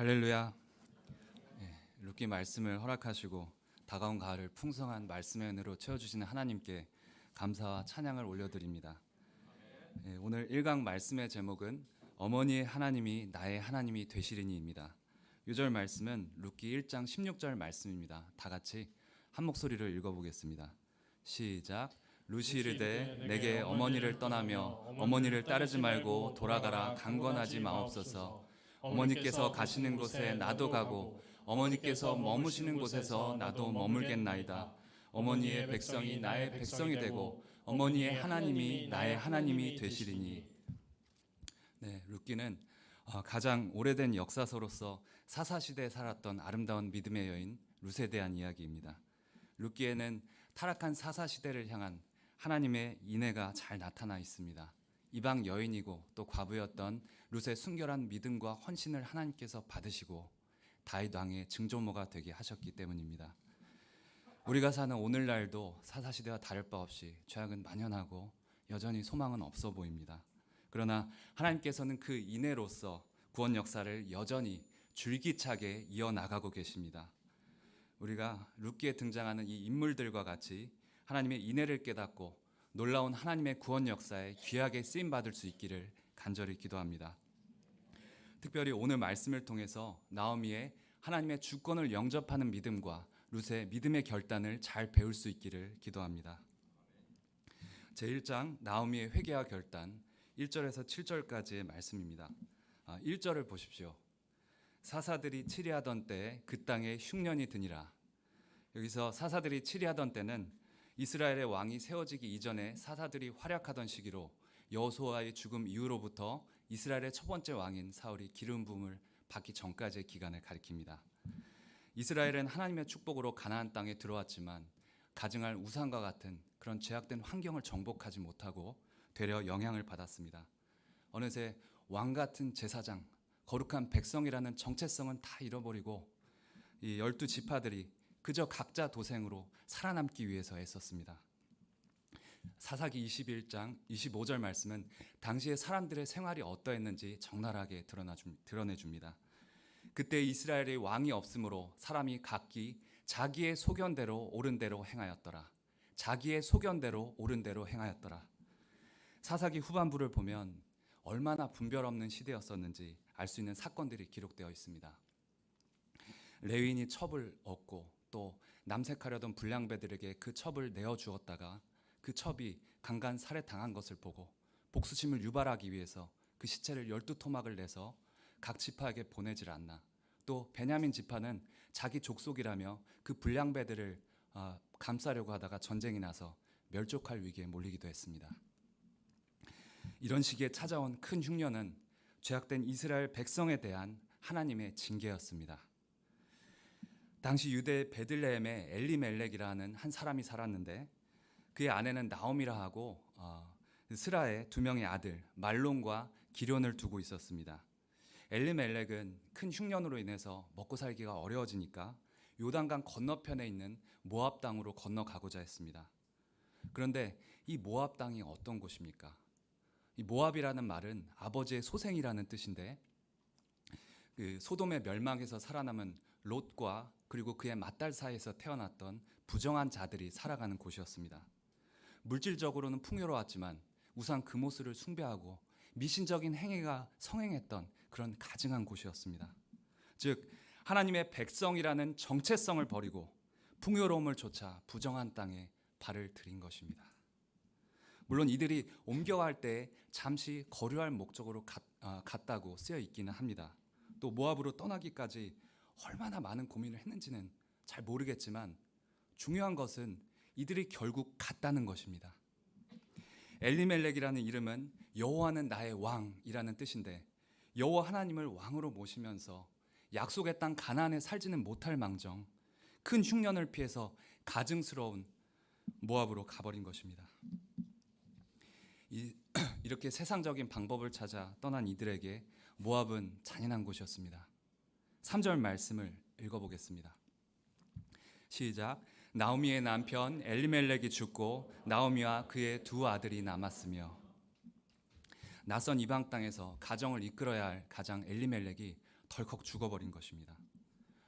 할렐루야. 예, 루키 말씀을 허락하시고 다가온 가을을 풍성한 말씀의 은혜로 채워주시는 하나님께 감사와 찬양을 올려드립니다. 예, 오늘 1강 말씀의 제목은 어머니의 하나님이 나의 하나님이 되시리니입니다. 유절 말씀은 루키 1장 16절 말씀입니다. 다 같이 한 목소리로 읽어보겠습니다. 시작. 루시르되 내게 어머니를 떠나며 어머니를 따르지 말고 돌아가라 강권하지 마옵소서. 어머니께서 가시는 곳에 나도 가고 어머니께서 머무시는 곳에서 나도 머물겠나이다. 어머니의 백성이 나의 백성이 되고 어머니의 하나님이 나의 하나님이 되시리니. 네, 루키는 어, 가장 오래된 역사서로서 사사 시대에 살았던 아름다운 믿음의 여인 룻에 대한 이야기입니다. 루키에는 타락한 사사 시대를 향한 하나님의 인애가 잘 나타나 있습니다. 이방 여인이고 또 과부였던 룻의 순결한 믿음과 헌신을 하나님께서 받으시고 다윗 왕의 증조모가 되게 하셨기 때문입니다. 우리가 사는 오늘날도 사사 시대와 다를 바 없이 죄악은 만연하고 여전히 소망은 없어 보입니다. 그러나 하나님께서는 그 인애로서 구원 역사를 여전히 줄기차게 이어 나가고 계십니다. 우리가 룻기에 등장하는 이 인물들과 같이 하나님의 인애를 깨닫고 놀라운 하나님의 구원 역사에 귀하게 쓰임 받을 수 있기를 간절히 기도합니다. 특별히 오늘 말씀을 통해서 나오미의 하나님의 주권을 영접하는 믿음과 룻의 믿음의 결단을 잘 배울 수 있기를 기도합니다. 제1장 나오미의 회개와 결단 1절에서 7절까지의 말씀입니다. 1절을 보십시오. 사사들이 치리하던 때에 그 땅에 흉년이 드니라. 여기서 사사들이 치리하던 때는 이스라엘의 왕이 세워지기 이전에 사사들이 활약하던 시기로 여호수아의 죽음 이후로부터 이스라엘의 첫 번째 왕인 사울이 기름 부음을 받기 전까지의 기간을 가리킵니다. 이스라엘은 하나님의 축복으로 가나안 땅에 들어왔지만 가증할 우상과 같은 그런 죄악된 환경을 정복하지 못하고 되려 영향을 받았습니다. 어느새 왕 같은 제사장, 거룩한 백성이라는 정체성은 다 잃어버리고 이 열두 지파들이 그저 각자 도생으로 살아남기 위해서 애썼습니다. 사사기 21장 25절 말씀은 당시의 사람들의 생활이 어떠했는지 적나라하게 드러내 줍니다. 그때 이스라엘의 왕이 없으므로 사람이 각기 자기의 소견대로 옳은 대로 행하였더라. 자기의 소견대로 옳은 대로 행하였더라. 사사기 후반부를 보면 얼마나 분별 없는 시대였었는지 알 수 있는 사건들이 기록되어 있습니다. 레위인이 첩을 얻고 또 남색하려던 불량배들에게 그 첩을 내어 주었다가 그 첩이 강간 살해 당한 것을 보고 복수심을 유발하기 위해서 그 시체를 열두 토막을 내서 각 지파에게 보내질 않나. 또 베냐민 지파는 자기 족속이라며 그 불량배들을 아, 감싸려고 하다가 전쟁이 나서 멸족할 위기에 몰리기도 했습니다. 이런 시기에 찾아온 큰 흉년은 죄악된 이스라엘 백성에 대한 하나님의 징계였습니다. 당시 유대 베들레헴에 엘리멜렉이라는 한 사람이 살았는데 그의 아내는 나옴이라 하고 어, 스라의 두 명의 아들 말론과 기련을 두고 있었습니다. 엘리멜렉은 큰 흉년으로 인해서 먹고 살기가 어려워지니까 요단강 건너편에 있는 모압 땅으로 건너가고자 했습니다. 그런데 이 모압 땅이 어떤 곳입니까? 이 모압이라는 말은 아버지의 소생이라는 뜻인데 그 소돔의 멸망에서 살아남은 롯과 그리고 그의 맏딸 사이에서 태어났던 부정한 자들이 살아가는 곳이었습니다. 물질적으로는 풍요로웠지만 우상 금오스를 숭배하고 미신적인 행위가 성행했던 그런 가증한 곳이었습니다. 즉 하나님의 백성이라는 정체성을 버리고 풍요로움을 쫓아 부정한 땅에 발을 들인 것입니다. 물론 이들이 옮겨갈 때 잠시 거류할 목적으로 갔, 아, 갔다고 쓰여 있기는 합니다. 또 모압으로 떠나기까지 얼마나 많은 고민을 했는지는 잘 모르겠지만 중요한 것은 이들이 결국 갔다는 것입니다. 엘리멜렉이라는 이름은 여호와는 나의 왕이라는 뜻인데 여호와 하나님을 왕으로 모시면서 약속의 땅 가나안에 살지는 못할 망정 큰 흉년을 피해서 가증스러운 모압으로 가버린 것입니다. 이, 이렇게 세상적인 방법을 찾아 떠난 이들에게 모압은 잔인한 곳이었습니다. 3절 말씀을 읽어보겠습니다. 시작. 나오미의 남편 엘리멜렉이 죽고 나오미와 그의 두 아들이 남았으며 낯선 이방 땅에서 가정을 이끌어야 할 가장 엘리멜렉이 덜컥 죽어버린 것입니다.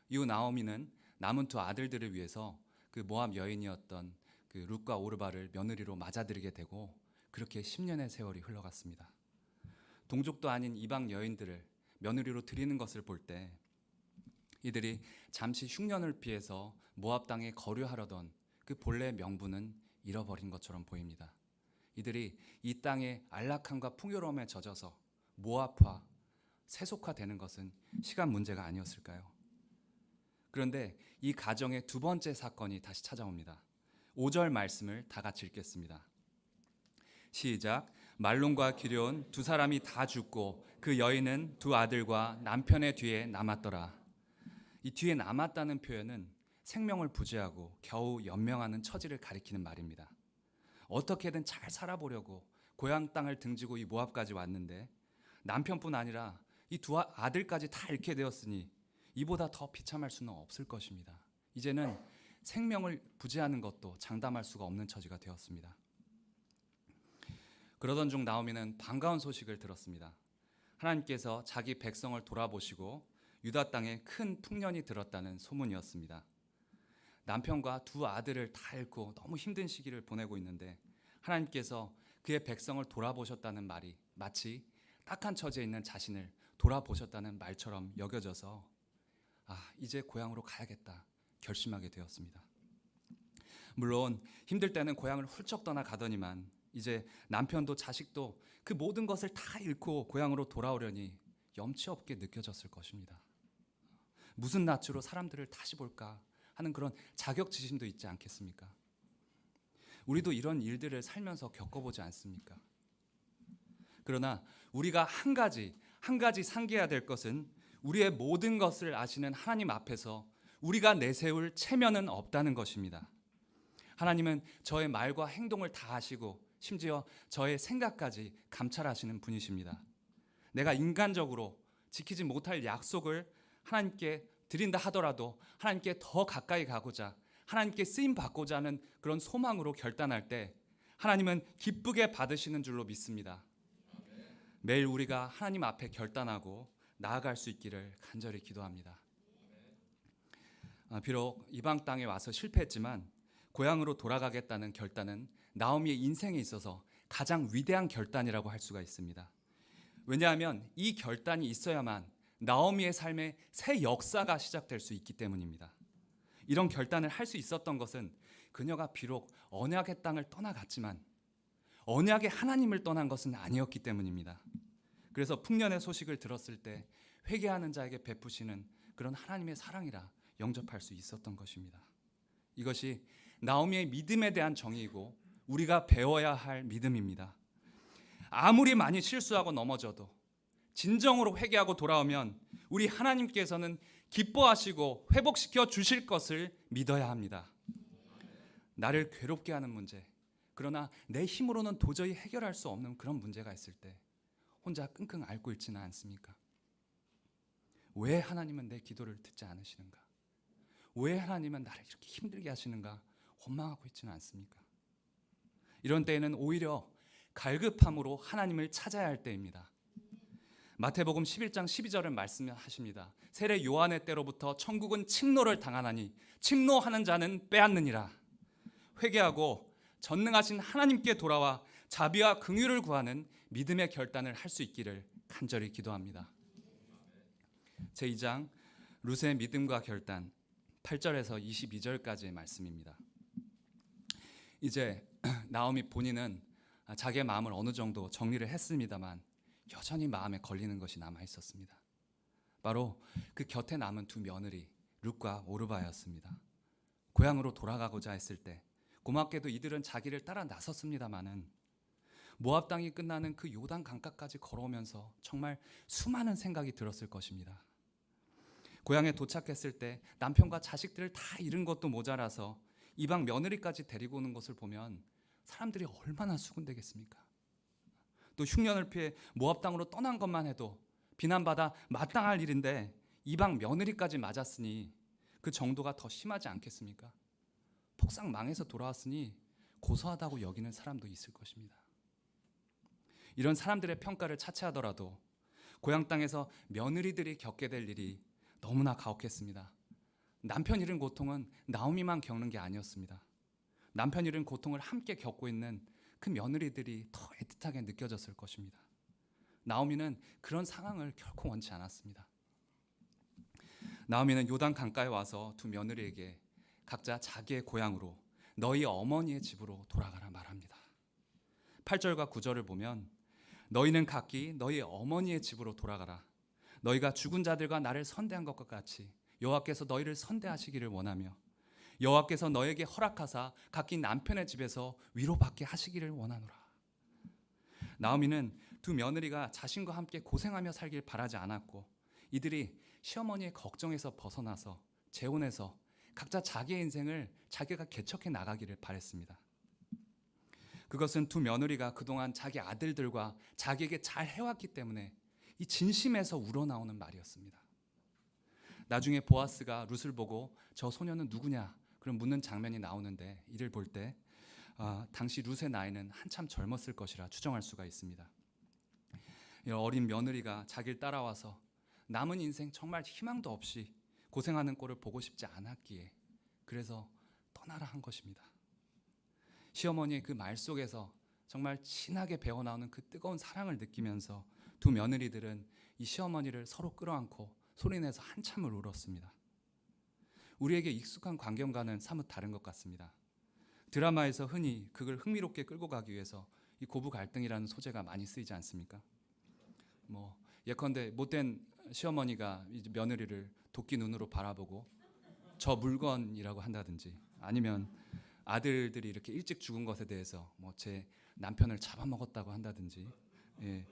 이후 나오미는 남은 두 아들들을 위해서 그 모압 여인이었던 그 룻과 오르바를 며느리로 맞아들이게 되고 그렇게 10년의 세월이 흘러갔습니다. 동족도 아닌 이방 여인들을 며느리로 드리는 것을 볼 때 이들이 잠시 흉년을 피해서 모압 땅에 거류하려던 그 본래 명분은 잃어버린 것처럼 보입니다. 이들이 이 땅의 안락함과 풍요로움에 젖어서 모압화, 세속화되는 것은 시간 문제가 아니었을까요? 그런데 이 가정의 두 번째 사건이 다시 찾아옵니다. 5절 말씀을 다 같이 읽겠습니다. 시작. 말론과 기려온 두 사람이 다 죽고 그 여인은 두 아들과 남편의 뒤에 남았더라. 이 뒤에 남았다는 표현은 생명을 부재하고 겨우 연명하는 처지를 가리키는 말입니다. 어떻게든 잘 살아보려고 고향 땅을 등지고 이 모압까지 왔는데 남편뿐 아니라 이 두 아들까지 다 잃게 되었으니 이보다 더 비참할 수는 없을 것입니다. 이제는 생명을 부재하는 것도 장담할 수가 없는 처지가 되었습니다. 그러던 중 나오미는 반가운 소식을 들었습니다. 하나님께서 자기 백성을 돌아보시고 유다 땅에 큰 풍년이 들었다는 소문이었습니다. 남편과 두 아들을 다 잃고 너무 힘든 시기를 보내고 있는데 하나님께서 그의 백성을 돌아보셨다는 말이 마치 딱한 처지에 있는 자신을 돌아보셨다는 말처럼 여겨져서 아, 이제 고향으로 가야겠다 결심하게 되었습니다. 물론 힘들 때는 고향을 훌쩍 떠나 가더니만 이제 남편도 자식도 그 모든 것을 다 잃고 고향으로 돌아오려니 염치 없게 느껴졌을 것입니다. 무슨 낯으로 사람들을 다시 볼까 하는 그런 자격지심도 있지 않겠습니까? 우리도 이런 일들을 살면서 겪어보지 않습니까? 그러나 우리가 한 가지 한 가지 상기해야 될 것은 우리의 모든 것을 아시는 하나님 앞에서 우리가 내세울 체면은 없다는 것입니다. 하나님은 저의 말과 행동을 다 아시고 심지어 저의 생각까지 감찰하시는 분이십니다. 내가 인간적으로 지키지 못할 약속을 하나님께 드린다 하더라도 하나님께 더 가까이 가고자 하나님께 쓰임 받고자 하는 그런 소망으로 결단할 때 하나님은 기쁘게 받으시는 줄로 믿습니다. 매일 우리가 하나님 앞에 결단하고 나아갈 수 있기를 간절히 기도합니다. 아, 비록 이방 땅에 와서 실패했지만 고향으로 돌아가겠다는 결단은 나오미의 인생에 있어서 가장 위대한 결단이라고 할 수가 있습니다. 왜냐하면 이 결단이 있어야만 나오미의 삶에 새 역사가 시작될 수 있기 때문입니다. 이런 결단을 할 수 있었던 것은 그녀가 비록 언약의 땅을 떠나갔지만 언약의 하나님을 떠난 것은 아니었기 때문입니다. 그래서 풍년의 소식을 들었을 때 회개하는 자에게 베푸시는 그런 하나님의 사랑이라 영접할 수 있었던 것입니다. 이것이 나오미의 믿음에 대한 정의이고 우리가 배워야 할 믿음입니다. 아무리 많이 실수하고 넘어져도 진정으로 회개하고 돌아오면 우리 하나님께서는 기뻐하시고 회복시켜 주실 것을 믿어야 합니다. 나를 괴롭게 하는 문제, 그러나 내 힘으로는 도저히 해결할 수 없는 그런 문제가 있을 때 혼자 끙끙 앓고 있지는 않습니까? 왜 하나님은 내 기도를 듣지 않으시는가? 왜 하나님은 나를 이렇게 힘들게 하시는가? 원망하고 있지는 않습니까? 이런 때에는 오히려 갈급함으로 하나님을 찾아야 할 때입니다. 마태복음 11장 12절을 말씀하십니다. 세례 요한의 때로부터 천국은 침노를 당하나니 침노하는 자는 빼앗느니라. 회개하고 전능하신 하나님께 돌아와 자비와 긍휼을 구하는 믿음의 결단을 할 수 있기를 간절히 기도합니다. 제 2장 루스의 믿음과 결단 8절에서 22절까지의 말씀입니다. 이제 나오미 본인은 자기의 마음을 어느 정도 정리를 했습니다만 여전히 마음에 걸리는 것이 남아 있었습니다. 바로 그 곁에 남은 두 며느리 룻과 오르바였습니다. 고향으로 돌아가고자 했을 때 고맙게도 이들은 자기를 따라 나섰습니다마는 모압 땅이 끝나는 그 요단 강가까지 걸어오면서 정말 수많은 생각이 들었을 것입니다. 고향에 도착했을 때 남편과 자식들을 다 잃은 것도 모자라서 이방 며느리까지 데리고 오는 것을 보면 사람들이 얼마나 수군되겠습니까? 또 흉년을 피해 모압 땅으로 떠난 것만 해도 비난받아 마땅할 일인데 이방 며느리까지 맞았으니 그 정도가 더 심하지 않겠습니까? 폭삭 망해서 돌아왔으니 고소하다고 여기는 사람도 있을 것입니다. 이런 사람들의 평가를 차치하더라도 고향 땅에서 며느리들이 겪게 될 일이 너무나 가혹했습니다. 남편 잃은 고통은 나오미만 겪는 게 아니었습니다. 남편 잃은 고통을 함께 겪고 있는 그 며느리들이 더 애틋하게 느껴졌을 것입니다. 나오미는 그런 상황을 결코 원치 않았습니다. 나오미는 요단 강가에 와서 두 며느리에게 각자 자기의 고향으로 너희 어머니의 집으로 돌아가라 말합니다. 8절과 9절을 보면 너희는 각기 너희 어머니의 집으로 돌아가라. 너희가 죽은 자들과 나를 선대한 것과 같이 여호와께서 너희를 선대하시기를 원하며 여호와께서 너에게 허락하사 각기 남편의 집에서 위로받게 하시기를 원하노라. 나오미는 두 며느리가 자신과 함께 고생하며 살길 바라지 않았고 이들이 시어머니의 걱정에서 벗어나서 재혼해서 각자 자기의 인생을 자기가 개척해 나가기를 바랬습니다. 그것은 두 며느리가 그동안 자기 아들들과 자기에게 잘 해왔기 때문에 이 진심에서 우러나오는 말이었습니다. 나중에 보아스가 룻을 보고 저 소녀는 누구냐 그런 묻는 장면이 나오는데 이를 볼때 아, 당시 룻의 나이는 한참 젊었을 것이라 추정할 수가 있습니다. 이 어린 며느리가 자기를 따라와서 남은 인생 정말 희망도 없이 고생하는 꼴을 보고 싶지 않았기에 그래서 떠나라 한 것입니다. 시어머니의 그 말 속에서 정말 진하게 배어 나오는 그 뜨거운 사랑을 느끼면서 두 며느리들은 이 시어머니를 서로 끌어안고 소리내서 한참을 울었습니다. 우리에게 익숙한 광경과는 사뭇 다른 것 같습니다. 드라마에서 흔히 그걸 흥미롭게 끌고 가기 위해서 이 고부 갈등이라는 소재가 많이 쓰이지 않습니까? 뭐 예컨대 못된 시어머니가 며느리를 도끼 눈으로 바라보고 저 물건이라고 한다든지 아니면 아들들이 이렇게 일찍 죽은 것에 대해서 뭐 제 남편을 잡아먹었다고 한다든지 예,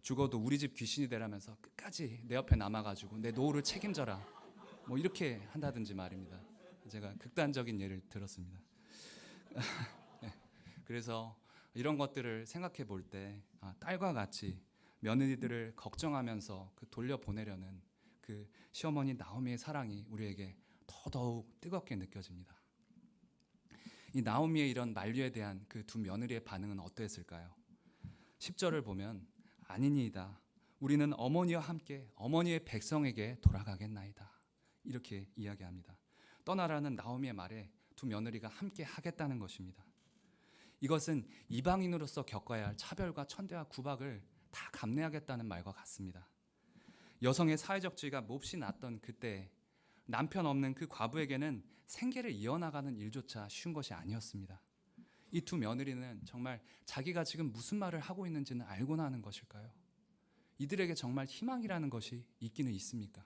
죽어도 우리 집 귀신이 되라면서 끝까지 내 옆에 남아가지고 내 노후를 책임져라 뭐 이렇게 한다든지 말입니다. 제가 극단적인 예를 들었습니다. 예, 그래서 이런 것들을 생각해 볼때 아, 딸과 같이 며느리들을 걱정하면서 그 돌려 보내려는 그 시어머니 나오미의 사랑이 우리에게 더더욱 뜨겁게 느껴집니다. 이 나오미의 이런 만류에 대한 그 두 며느리의 반응은 어떠했을까요? 10절을 보면 아니니이다. 우리는 어머니와 함께 어머니의 백성에게 돌아가겠나이다. 이렇게 이야기합니다. 떠나라는 나오미의 말에 두 며느리가 함께 하겠다는 것입니다. 이것은 이방인으로서 겪어야 할 차별과 천대와 구박을 다 감내하겠다는 말과 같습니다. 여성의 사회적 지위가 몹시 낮던 그때 남편 없는 그 과부에게는 생계를 이어나가는 일조차 쉬운 것이 아니었습니다. 이 두 며느리는 정말 자기가 지금 무슨 말을 하고 있는지는 알고나 하는 것일까요? 이들에게 정말 희망이라는 것이 있기는 있습니까?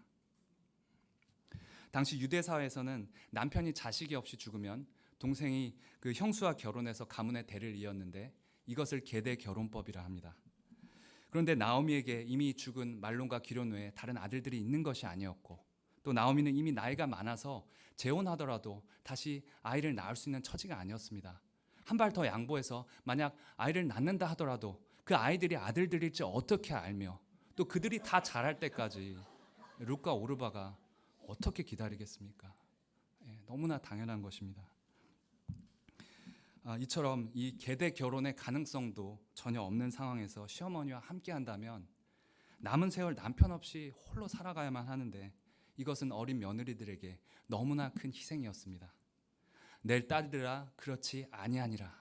당시 유대 사회에서는 남편이 자식이 없이 죽으면 동생이 그 형수와 결혼해서 가문의 대를 이었는데 이것을 계대 결혼법이라 합니다. 그런데 나오미에게 이미 죽은 말론과 기론 외에 다른 아들들이 있는 것이 아니었고 또 나오미는 이미 나이가 많아서 재혼하더라도 다시 아이를 낳을 수 있는 처지가 아니었습니다. 한 발 더 양보해서 만약 아이를 낳는다 하더라도 그 아이들이 아들들일지 어떻게 알며 또 그들이 다 자랄 때까지 룻과 오르바가 어떻게 기다리겠습니까? 예, 너무나 당연한 것입니다. 아, 이처럼 이 계대 결혼의 가능성도 전혀 없는 상황에서 시어머니와 함께 한다면 남은 세월 남편 없이 홀로 살아가야만 하는데 이것은 어린 며느리들에게 너무나 큰 희생이었습니다. 낼 딸들아 그렇지 아니하니라.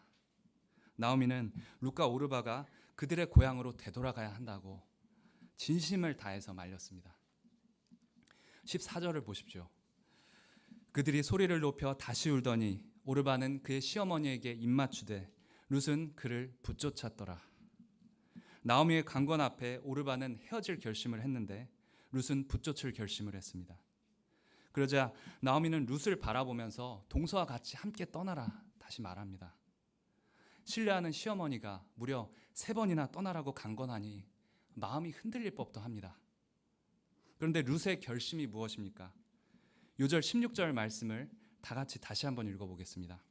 나오미는 루카 오르바가 그들의 고향으로 되돌아가야 한다고 진심을 다해서 말렸습니다. 14절을 보십시오. 그들이 소리를 높여 다시 울더니 오르바는 그의 시어머니에게 입맞추되 룻은 그를 붙쫓았더라. 나오미의 강권 앞에 오르바는 헤어질 결심을 했는데 룻은 붙쫓을 결심을 했습니다. 그러자 나오미는 룻을 바라보면서 동서와 같이 함께 떠나라 다시 말합니다. 신뢰하는 시어머니가 무려 세 번이나 떠나라고 강권하니 마음이 흔들릴 법도 합니다. 그런데 룻의 결심이 무엇입니까? 요절 16절 말씀을 다 같이 다시 한번 읽어보겠습니다.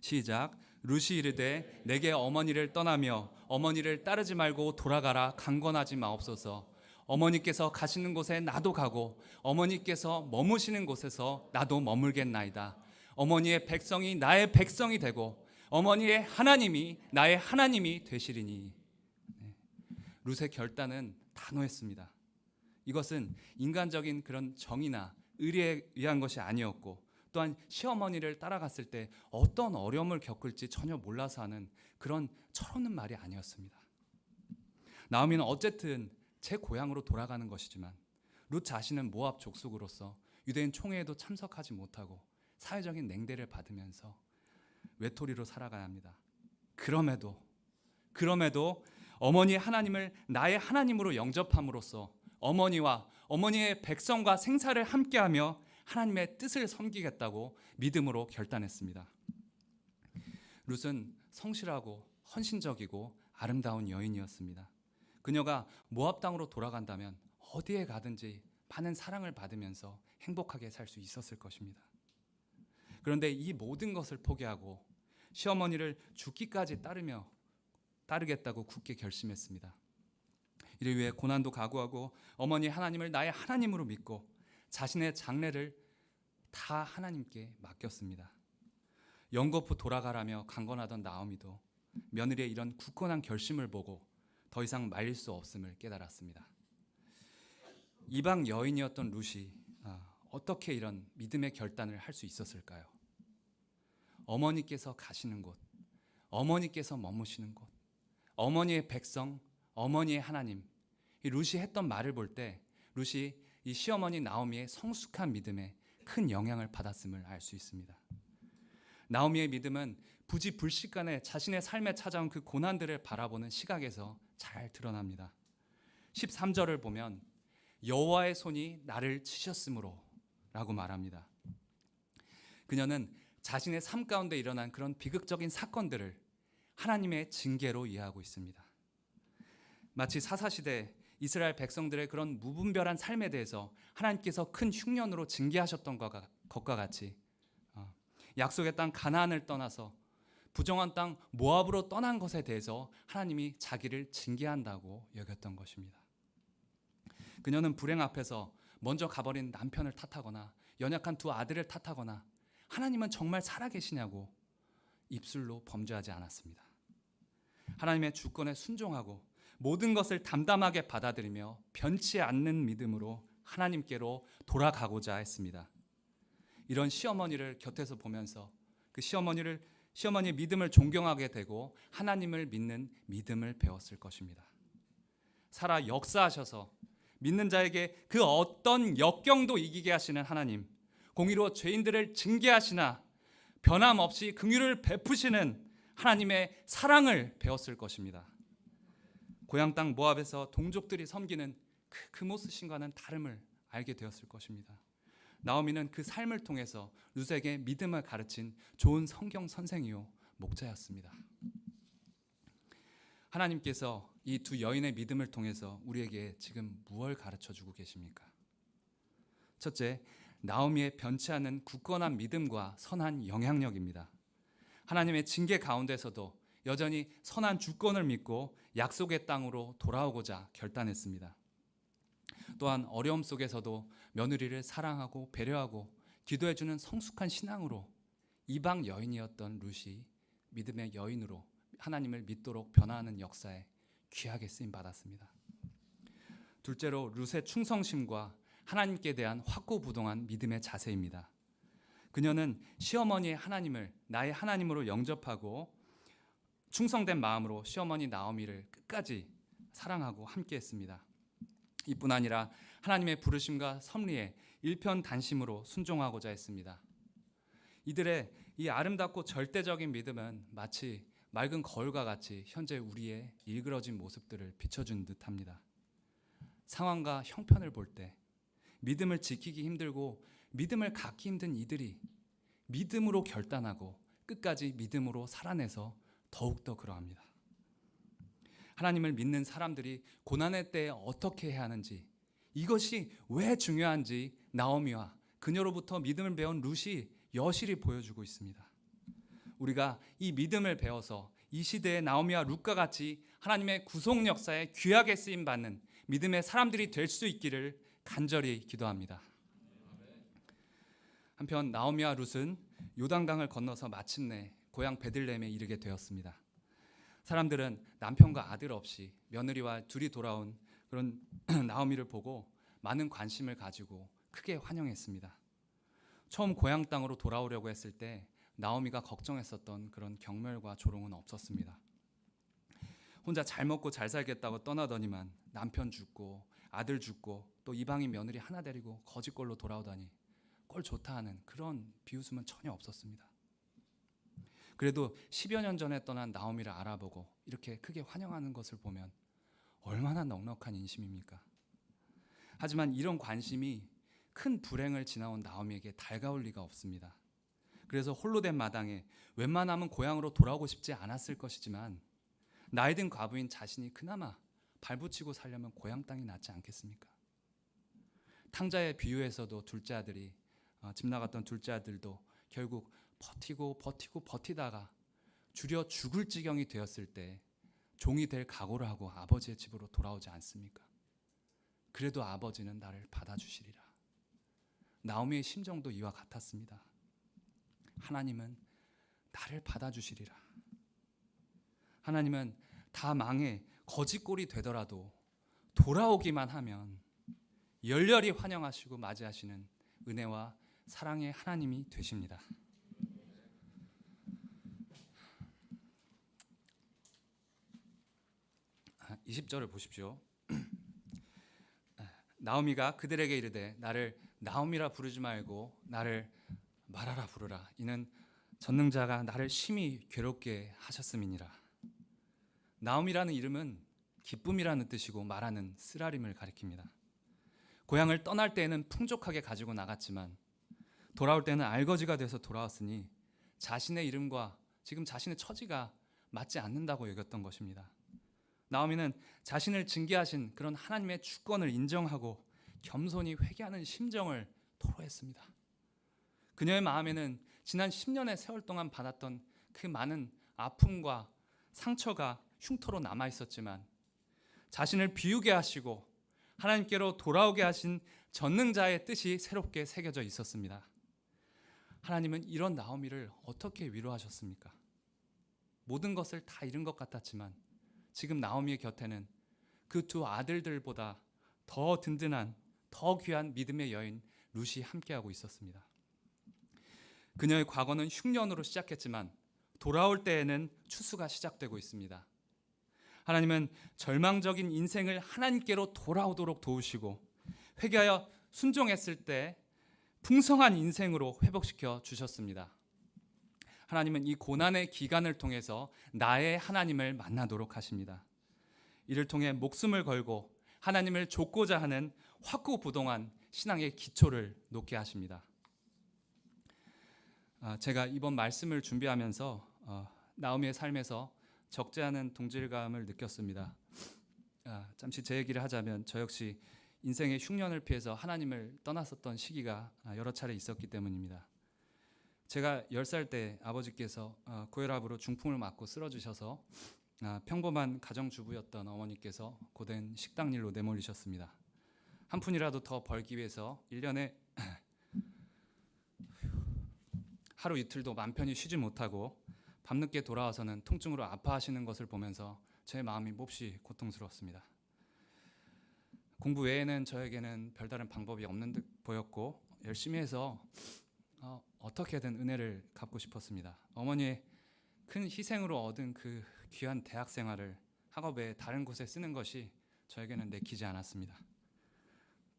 시작. 룻이 이르되 내게 어머니를 떠나며 어머니를 따르지 말고 돌아가라 강권하지 마옵소서. 어머니께서 가시는 곳에 나도 가고 어머니께서 머무시는 곳에서 나도 머물겠나이다. 어머니의 백성이 나의 백성이 되고 어머니의 하나님이 나의 하나님이 되시리니. 네. 룻의 결단은 단호했습니다. 이것은 인간적인 그런 정의나 의리에 의한 것이 아니었고 또한 시어머니를 따라갔을 때 어떤 어려움을 겪을지 전혀 몰라서 하는 그런 철없는 말이 아니었습니다. 나오미는 어쨌든 제 고향으로 돌아가는 것이지만 룻 자신은 모압 족속으로서 유대인 총회에도 참석하지 못하고 사회적인 냉대를 받으면서 외톨이로 살아가야 합니다. 그럼에도 그럼에도 어머니 하나님을 나의 하나님으로 영접함으로써 어머니와 어머니의 백성과 생사를 함께하며 하나님의 뜻을 섬기겠다고 믿음으로 결단했습니다. 룻은 성실하고 헌신적이고 아름다운 여인이었습니다. 그녀가 모압 땅으로 돌아간다면 어디에 가든지 많은 사랑을 받으면서 행복하게 살 수 있었을 것입니다. 그런데 이 모든 것을 포기하고 시어머니를 죽기까지 따르며 따르겠다고 굳게 결심했습니다. 이를 위해 고난도 각오하고 어머니 하나님을 나의 하나님으로 믿고 자신의 장래를 다 하나님께 맡겼습니다. 영거푸 돌아가라며 강권하던 나오미도 며느리의 이런 굳건한 결심을 보고 더 이상 말릴 수 없음을 깨달았습니다. 이방 여인이었던 룻이 아, 어떻게 이런 믿음의 결단을 할 수 있었을까요? 어머니께서 가시는 곳, 어머니께서 머무시는 곳, 어머니의 백성, 어머니의 하나님. 이 룻이 했던 말을 볼 때 룻이 이 시어머니 나오미의 성숙한 믿음에 큰 영향을 받았음을 알 수 있습니다. 나오미의 믿음은 부지불식간에 자신의 삶에 찾아온 그 고난들을 바라보는 시각에서 잘 드러납니다. 13절을 보면 여호와의 손이 나를 치셨으므로라고 말합니다. 그녀는 자신의 삶 가운데 일어난 그런 비극적인 사건들을 하나님의 징계로 이해하고 있습니다. 마치 사사 시대 이스라엘 백성들의 그런 무분별한 삶에 대해서 하나님께서 큰 흉년으로 징계하셨던 것과 같이 어, 약속의 땅 가나안을 떠나서 부정한 땅 모압으로 떠난 것에 대해서 하나님이 자기를 징계한다고 여겼던 것입니다. 그녀는 불행 앞에서 먼저 가버린 남편을 탓하거나 연약한 두 아들을 탓하거나 하나님은 정말 살아계시냐고 입술로 범죄하지 않았습니다. 하나님의 주권에 순종하고 모든 것을 담담하게 받아들이며 변치 않는 믿음으로 하나님께로 돌아가고자 했습니다. 이런 시어머니를 곁에서 보면서 그 시어머니를 시어머니의 믿음을 존경하게 되고 하나님을 믿는 믿음을 배웠을 것입니다. 살아 역사하셔서 믿는 자에게 그 어떤 역경도 이기게 하시는 하나님, 공의로 죄인들을 징계하시나 변함없이 긍휼을 베푸시는 하나님의 사랑을 배웠을 것입니다. 고향 땅 모압에서 동족들이 섬기는 그 크모스 신과는 다름을 알게 되었을 것입니다. 나오미는 그 삶을 통해서 룻에게 믿음을 가르친 좋은 성경 선생이요 목자였습니다. 하나님께서 이 두 여인의 믿음을 통해서 우리에게 지금 무엇을 가르쳐 주고 계십니까? 첫째, 나오미의 변치 않은 굳건한 믿음과 선한 영향력입니다. 하나님의 징계 가운데서도 여전히 선한 주권을 믿고 약속의 땅으로 돌아오고자 결단했습니다. 또한 어려움 속에서도 며느리를 사랑하고 배려하고 기도해주는 성숙한 신앙으로 이방 여인이었던 룻이 믿음의 여인으로 하나님을 믿도록 변화하는 역사에 귀하게 쓰임 받았습니다. 둘째로 룻의 충성심과 하나님께 대한 확고부동한 믿음의 자세입니다. 그녀는 시어머니의 하나님을 나의 하나님으로 영접하고 충성된 마음으로 시어머니 나오미를 끝까지 사랑하고 함께했습니다. 이뿐 아니라 하나님의 부르심과 섭리에 일편단심으로 순종하고자 했습니다. 이들의 이 아름답고 절대적인 믿음은 마치 맑은 거울과 같이 현재 우리의 일그러진 모습들을 비춰준 듯합니다. 상황과 형편을 볼 때 믿음을 지키기 힘들고 믿음을 갖기 힘든 이들이 믿음으로 결단하고 끝까지 믿음으로 살아내서 더욱더 그러합니다. 하나님을 믿는 사람들이 고난의 때에 어떻게 해야 하는지 이것이 왜 중요한지 나오미와 그녀로부터 믿음을 배운 룻이 여실히 보여주고 있습니다. 우리가 이 믿음을 배워서 이 시대의 나오미와 룻과 같이 하나님의 구속 역사에 귀하게 쓰임 받는 믿음의 사람들이 될 수 있기를 간절히 기도합니다. 한편 나오미와 룻은 요단강을 건너서 마침내 고향 베들레헴에 이르게 되었습니다. 사람들은 남편과 아들 없이 며느리와 둘이 돌아온 그런 나오미를 보고 많은 관심을 가지고 크게 환영했습니다. 처음 고향 땅으로 돌아오려고 했을 때 나오미가 걱정했었던 그런 경멸과 조롱은 없었습니다. 혼자 잘 먹고 잘 살겠다고 떠나더니만 남편 죽고 아들 죽고 또 이방인 며느리 하나 데리고 거지꼴로 돌아오다니 꼴 좋다 하는 그런 비웃음은 전혀 없었습니다. 그래도 10여 년 전에 떠난 나오미를 알아보고 이렇게 크게 환영하는 것을 보면 얼마나 넉넉한 인심입니까? 하지만 이런 관심이 큰 불행을 지나온 나오미에게 달가울 리가 없습니다. 그래서 홀로 된 마당에 웬만하면 고향으로 돌아오고 싶지 않았을 것이지만 나이 든 과부인 자신이 그나마 발붙이고 살려면 고향 땅이 낫지 않겠습니까? 탕자의 비유에서도 둘째 아들이 어, 집 나갔던 둘째 아들도 결국 버티고 버티고 버티다가 줄여 죽을 지경이 되었을 때 종이 될 각오를 하고 아버지의 집으로 돌아오지 않습니까? 그래도 아버지는 나를 받아주시리라. 나오미의 심정도 이와 같았습니다. 하나님은 나를 받아주시리라. 하나님은 다 망해 거짓골이 되더라도 돌아오기만 하면 열렬히 환영하시고 맞이하시는 은혜와 사랑의 하나님이 되십니다. 20절을 보십시오. 나오미가 그들에게 이르되 나를 나오미라 부르지 말고 나를 말하라 부르라 이는 전능자가 나를 심히 괴롭게 하셨음이니라. 나오미라는 이름은 기쁨이라는 뜻이고 말하는 쓰라림을 가리킵니다. 고향을 떠날 때에는 풍족하게 가지고 나갔지만 돌아올 때는 알거지가 돼서 돌아왔으니 자신의 이름과 지금 자신의 처지가 맞지 않는다고 여겼던 것입니다. 나오미는 자신을 징계하신 그런 하나님의 주권을 인정하고 겸손히 회개하는 심정을 토로했습니다. 그녀의 마음에는 지난 10년의 세월 동안 받았던 그 많은 아픔과 상처가 흉터로 남아 있었지만 자신을 비우게 하시고 하나님께로 돌아오게 하신 전능자의 뜻이 새롭게 새겨져 있었습니다. 하나님은 이런 나오미를 어떻게 위로하셨습니까? 모든 것을 다 잃은 것 같았지만 지금 나오미의 곁에는 그 두 아들들보다 더 든든한 더 귀한 믿음의 여인 룻이 함께하고 있었습니다. 그녀의 과거는 흉년으로 시작했지만 돌아올 때에는 추수가 시작되고 있습니다. 하나님은 절망적인 인생을 하나님께로 돌아오도록 도우시고 회개하여 순종했을 때 풍성한 인생으로 회복시켜 주셨습니다. 하나님은 이 고난의 기간을 통해서 나의 하나님을 만나도록 하십니다. 이를 통해 목숨을 걸고 하나님을 좇고자 하는 확고부동한 신앙의 기초를 놓게 하십니다. 아, 제가 이번 말씀을 준비하면서 어, 나오미의 삶에서 적지 않은 동질감을 느꼈습니다. 아, 잠시 제 얘기를 하자면 저 역시 인생의 흉년을 피해서 하나님을 떠났었던 시기가 아, 여러 차례 있었기 때문입니다. 제가 10살 때 아버지께서 어, 고혈압으로 중풍을 맞고 쓰러지셔서 아, 평범한 가정주부였던 어머니께서 고된 식당 일로 내몰리셨습니다. 한 푼이라도 더 벌기 위해서 1년에 하루 이틀도 맘 편히 쉬지 못하고 밤늦게 돌아와서는 통증으로 아파하시는 것을 보면서 제 마음이 몹시 고통스러웠습니다. 공부 외에는 저에게는 별다른 방법이 없는 듯 보였고 열심히 해서 어, 어떻게든 은혜를 갚고 싶었습니다. 어머니의 큰 희생으로 얻은 그 귀한 대학 생활을 학업 외에 다른 곳에 쓰는 것이 저에게는 내키지 않았습니다.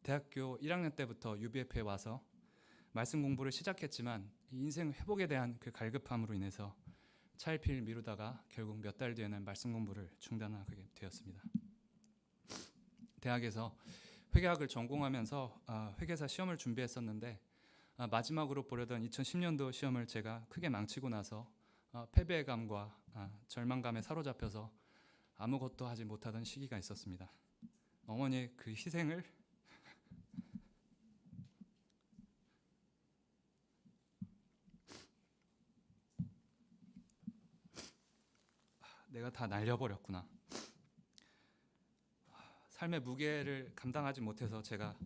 대학교 1학년 때부터 UBF에 와서 말씀 공부를 시작했지만 인생 회복에 대한 그 갈급함으로 인해서 차일피일 미루다가 결국 몇 달 뒤에는 말씀 공부를 중단하게 되었습니다. 대학에서 회계학을 전공하면서 아, 회계사 시험을 준비했었는데 아, 마지막으로 보려던 2010년도 시험을 제가 크게 망치고 나서 아, 패배감과 절망감에 사로잡혀서 아무것도 하지 못하던 시기가 있었습니다. 어머니의 그 희생을 내가 다 날려버렸구나. 삶의 무게를 감당하지 못해서 제가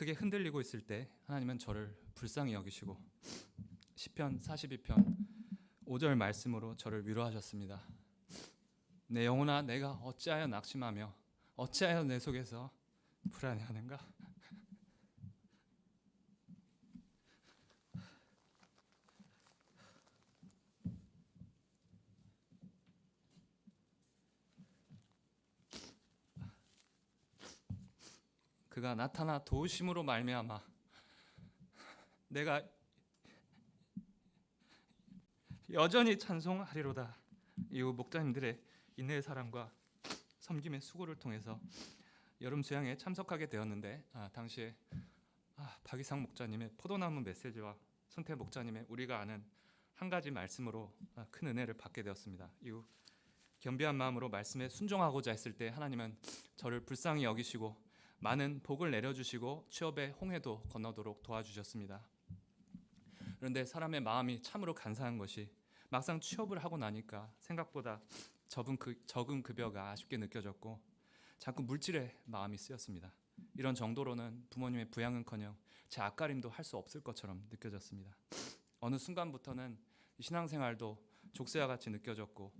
크게 흔들리고 있을 때 하나님은 저를 불쌍히 여기시고 시편 42편 5절 말씀으로 저를 위로하셨습니다. 내 영혼아 내가 어찌하여 낙심하며 어찌하여 내 속에서 불안해하는가? 그가 나타나 도우심으로 말미암아 내가 여전히 찬송하리로다. 이후 목자님들의 인내의 사랑과 섬김의 수고를 통해서 여름 수양에 참석하게 되었는데 아, 당시에 아, 박이상 목자님의 포도나무 메시지와 손태 목자님의 우리가 아는 한 가지 말씀으로 아, 큰 은혜를 받게 되었습니다. 이후 겸비한 마음으로 말씀에 순종하고자 했을 때 하나님은 저를 불쌍히 여기시고 많은 복을 내려주시고 취업의 홍해도 건너도록 도와주셨습니다. 그런데 사람의 마음이 참으로 간사한 것이 막상 취업을 하고 나니까 생각보다 적은, 그, 적은 급여가 아쉽게 느껴졌고 자꾸 물질에 마음이 쓰였습니다. 이런 정도로는 부모님의 부양은커녕 제 앞가림도 할 수 없을 것처럼 느껴졌습니다. 어느 순간부터는 신앙생활도 족쇄와 같이 느껴졌고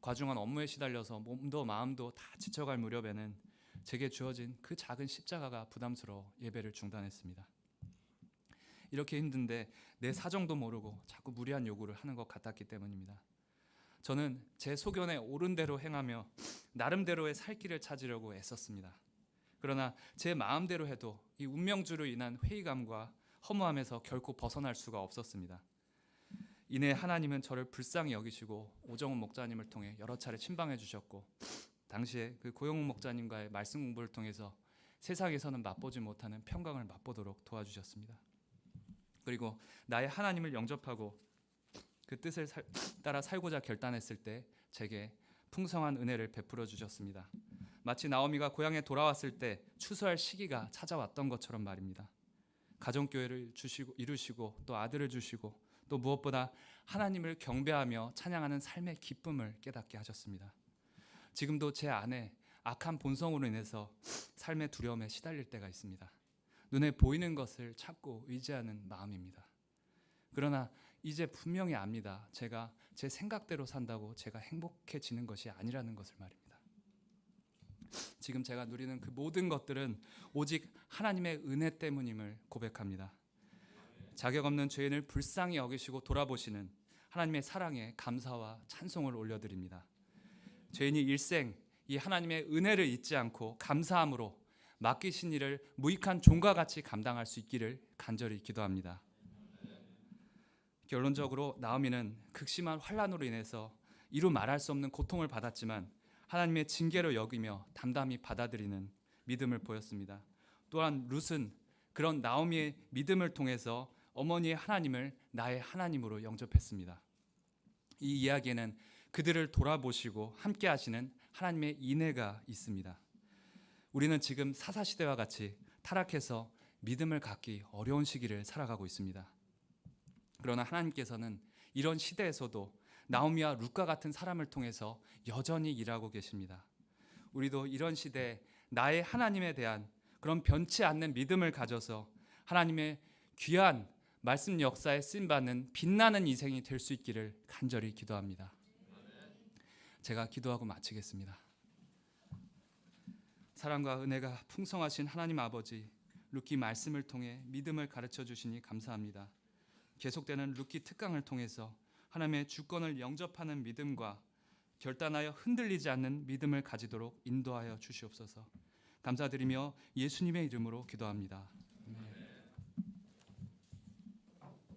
과중한 업무에 시달려서 몸도 마음도 다 지쳐갈 무렵에는 제게 주어진 그 작은 십자가가 부담스러워 예배를 중단했습니다. 이렇게 힘든데 내 사정도 모르고 자꾸 무리한 요구를 하는 것 같았기 때문입니다. 저는 제 소견에 옳은 대로 행하며 나름대로의 살 길을 찾으려고 애썼습니다. 그러나 제 마음대로 해도 이 운명주로 인한 회의감과 허무함에서 결코 벗어날 수가 없었습니다. 이내 하나님은 저를 불쌍히 여기시고 오정훈 목자님을 통해 여러 차례 침방해 주셨고 당시에 그 고영훈 목자님과의 말씀 공부를 통해서 세상에서는 맛보지 못하는 평강을 맛보도록 도와주셨습니다. 그리고 나의 하나님을 영접하고 그 뜻을 살, 따라 살고자 결단했을 때 제게 풍성한 은혜를 베풀어 주셨습니다. 마치 나오미가 고향에 돌아왔을 때 추수할 시기가 찾아왔던 것처럼 말입니다. 가정 교회를 주시고 이루시고 또 아들을 주시고 또 무엇보다 하나님을 경배하며 찬양하는 삶의 기쁨을 깨닫게 하셨습니다. 지금도 제 안에 악한 본성으로 인해서 삶의 두려움에 시달릴 때가 있습니다. 눈에 보이는 것을 찾고 의지하는 마음입니다. 그러나 이제 분명히 압니다. 제가 제 생각대로 산다고 제가 행복해지는 것이 아니라는 것을 말입니다. 지금 제가 누리는 그 모든 것들은 오직 하나님의 은혜 때문임을 고백합니다. 자격 없는 죄인을 불쌍히 여기시고 돌아보시는 하나님의 사랑에 감사와 찬송을 올려드립니다. 죄인이 일생 이 하나님의 은혜를 잊지 않고 감사함으로 맡기신 일을 무익한 종과 같이 감당할 수 있기를 간절히 기도합니다. 결론적으로 나오미는 극심한 환란으로 인해서 이루 말할 수 없는 고통을 받았지만 하나님의 징계로 여기며 담담히 받아들이는 믿음을 보였습니다. 또한 룻은 그런 나오미의 믿음을 통해서 어머니의 하나님을 나의 하나님으로 영접했습니다. 이 이야기에는 그들을 돌아보시고 함께 하시는 하나님의 인애가 있습니다. 우리는 지금 사사 시대와 같이 타락해서 믿음을 갖기 어려운 시기를 살아가고 있습니다. 그러나 하나님께서는 이런 시대에서도 나오미와 룻과 같은 사람을 통해서 여전히 일하고 계십니다. 우리도 이런 시대에 나의 하나님에 대한 그런 변치 않는 믿음을 가져서 하나님의 귀한 말씀 역사에 쓰임 받는 빛나는 인생이 될 수 있기를 간절히 기도합니다. 제가 기도하고 마치겠습니다. 사랑과 은혜가 풍성하신 하나님 아버지 루키 말씀을 통해 믿음을 가르쳐 주시니 감사합니다. 계속되는 루키 특강을 통해서 하나님의 주권을 영접하는 믿음과 결단하여 흔들리지 않는 믿음을 가지도록 인도하여 주시옵소서. 감사드리며 예수님의 이름으로 기도합니다.